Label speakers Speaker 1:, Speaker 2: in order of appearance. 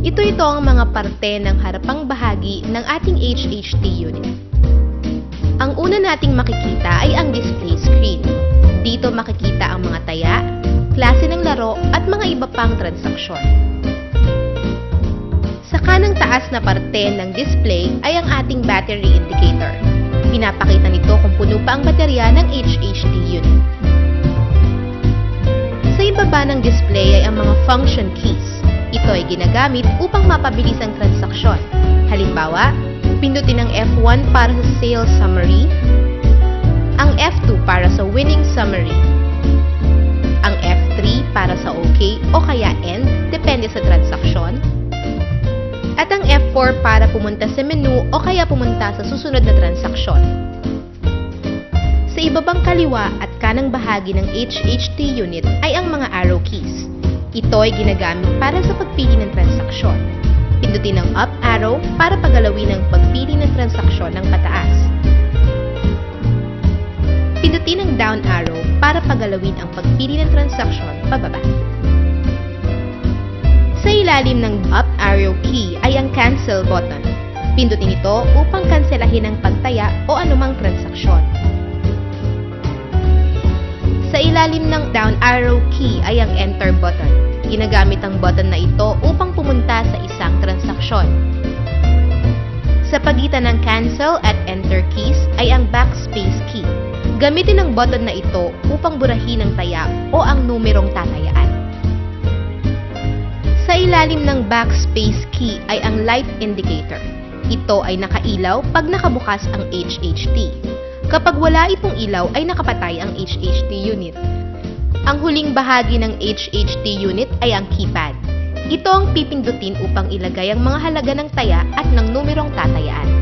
Speaker 1: Ito ito ang mga parte ng harapang bahagi ng ating HHT unit. Ang una nating makikita ay ang display screen. Dito makikita ang mga taya, klase ng laro at mga iba pang transaksyon. Sa kanang taas na parte ng display ay ang ating battery indicator. Pinapakita nito kung puno pa ang baterya ng HHT unit. Sa ibaba ng display ay ang mga function keys. Ito ay ginagamit upang mapabilis ang transaksyon. Halimbawa, pindutin ang F1 para sa sales summary, ang F2 para sa winning summary, ang F3 para sa OK o kaya end, depende sa transaksyon, at ang F4 para pumunta sa menu o kaya pumunta sa susunod na transaksyon. Sa ibabang kaliwa at kanang bahagi ng HHT unit ay ang mga arrow keys. Ito ay ginagamit para sa pagpili ng transaksyon. Pindutin ang up arrow para pagalawin ang pagpili ng transaksyon ng pataas. Pindutin ang down arrow para pagalawin ang pagpili ng transaksyon pababa. Sa ilalim ng up arrow key ay ang cancel button. Pindutin ito upang kanselahin ang pagtaya o anumang transaksyon. Sa ilalim ng down arrow key ay ang enter button. Ginagamit ang button na ito upang pumunta sa isang transaksyon. Sa pagitan ng cancel at enter keys ay ang backspace key. Gamitin ang button na ito upang burahin ang taya o ang numerong tatayaan. Sa ilalim ng backspace key ay ang light indicator. Ito ay nakailaw pag nakabukas ang HHT. Kapag wala itong ilaw ay nakapatay ang HHT unit. Ang huling bahagi ng HHT unit ay ang keypad. Ito ang pipindutin upang ilagay ang mga halaga ng taya at ng numerong tatayaan.